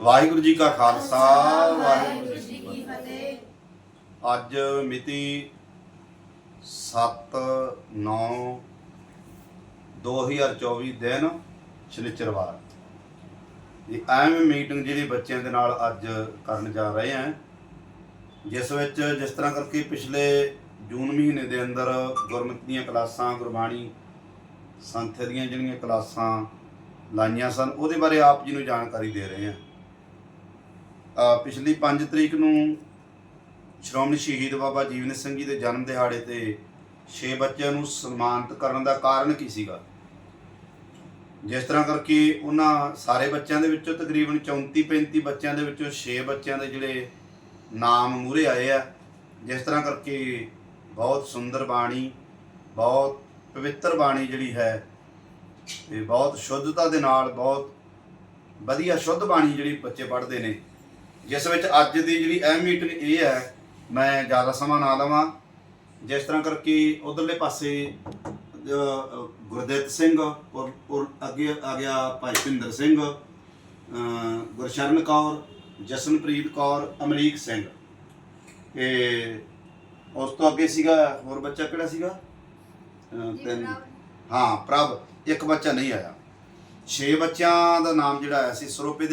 ਵਾਹਿਗੁਰੂ ਜੀ ਕਾ ਖਾਲਸਾ ਵਾਹਿਗੁਰੂ ਜੀ ਕੀ ਫਤਿਹ। ਅੱਜ ਮਿਤੀ 7 9 2024 ਦਿਨ ਸ਼ਨੀਚਰਵਾਰ ਇਹ ਐਮ ਮੀਟਿੰਗ ਜਿਹੜੀ ਬੱਚਿਆਂ ਦੇ ਨਾਲ ਅੱਜ ਕਰਨ ਜਾ ਰਹੇ ਹਾਂ। ਜਿਸ ਵਿੱਚ ਜਿਸ ਤਰ੍ਹਾਂ ਕਰਕੇ ਪਿਛਲੇ ਜੂਨ ਮਹੀਨੇ ਦੇ ਅੰਦਰ ਗੁਰਮਤਿ ਦੀਆਂ ਕਲਾਸਾਂ ਗੁਰਬਾਣੀ ਸੰਥ ਦੀਆਂ ਜਿਹੜੀਆਂ ਕਲਾਸਾਂ ਲਾਈਆਂ ਸਨ ਉਹਦੇ ਬਾਰੇ ਆਪ ਜੀ ਨੂੰ ਜਾਣਕਾਰੀ ਦੇ ਰਹੇ ਹਾਂ। ਪਿਛਲੀ 5 ਤਰੀਕ ਨੂੰ ਸ਼੍ਰੋਮਣੀ ਸ਼ਹੀਦ ਬਾਬਾ ਜੀਵਨ ਸਿੰਘ ਜੀ ਦੇ ਜਨਮ ਦਿਹਾੜੇ ਤੇ 6 ਬੱਚਿਆਂ ਨੂੰ ਸਨਮਾਨਿਤ ਕਰਨ ਦਾ ਕਾਰਨ ਕੀ ਸੀਗਾ? ਜਿਸ ਤਰ੍ਹਾਂ ਕਰਕੇ ਉਹਨਾਂ ਸਾਰੇ ਬੱਚਿਆਂ ਦੇ ਵਿੱਚੋਂ ਤਕਰੀਬਨ 34 35 ਬੱਚਿਆਂ ਦੇ ਵਿੱਚੋਂ 6 ਬੱਚਿਆਂ ਦੇ ਜਿਹੜੇ ਨਾਮ ਮੂਰੇ ਆਏ ਆ, ਜਿਸ ਤਰ੍ਹਾਂ ਕਰਕੇ ਬਹੁਤ ਸੁੰਦਰ ਬਾਣੀ, ਬਹੁਤ ਪਵਿੱਤਰ ਬਾਣੀ ਜਿਹੜੀ ਹੈ ਤੇ ਬਹੁਤ ਸ਼ੁੱਧਤਾ ਦੇ ਨਾਲ, ਬਹੁਤ ਵਧੀਆ ਸ਼ੁੱਧ ਬਾਣੀ ਜਿਹੜੀ ਬੱਚੇ ਪੜ੍ਹਦੇ ਨੇ। ਜਿਸ ਵਿੱਚ ਅੱਜ ਦੀ ਜਿਹੜੀ ਅਹਿਮ ਮੀਟਿੰਗ ਇਹ ਹੈ ਮੈਂ ਜ਼ਿਆਦਾ ਸਮਾਂ ਨਾ ਲਵਾਂ। ਜਿਸ ਤਰ੍ਹਾਂ ਕਰਕੇ ਉਧਰਲੇ ਪਾਸੇ ਅਹ, ਗੁਰਦਿੱਤ ਸਿੰਘ ਔਰ ਔਰ ਅੱਗੇ ਆ ਗਿਆ ਭਾਈ ਭਿੰਦਰ ਸਿੰਘ ਗੁਰਸ਼ਰਨ ਕੌਰ ਜਸਨਪ੍ਰੀਤ ਕੌਰ ਅਮਰੀਕ ਸਿੰਘ। ਇਹ ਉਸ ਤੋਂ ਅੱਗੇ ਸੀਗਾ ਹੋਰ ਬੱਚਾ ਕਿਹੜਾ ਸੀਗਾ? ਤਿੰਨ ਹਾਂ ਪ੍ਰਭ ਇੱਕ ਬੱਚਾ ਨਹੀਂ ਆਇਆ। 6 ਬੱਚਿਆਂ ਦਾ ਨਾਮ ਜਿਹੜਾ ਆਇਆ ਸੀ ਸਰੋਪੇ ਦੇ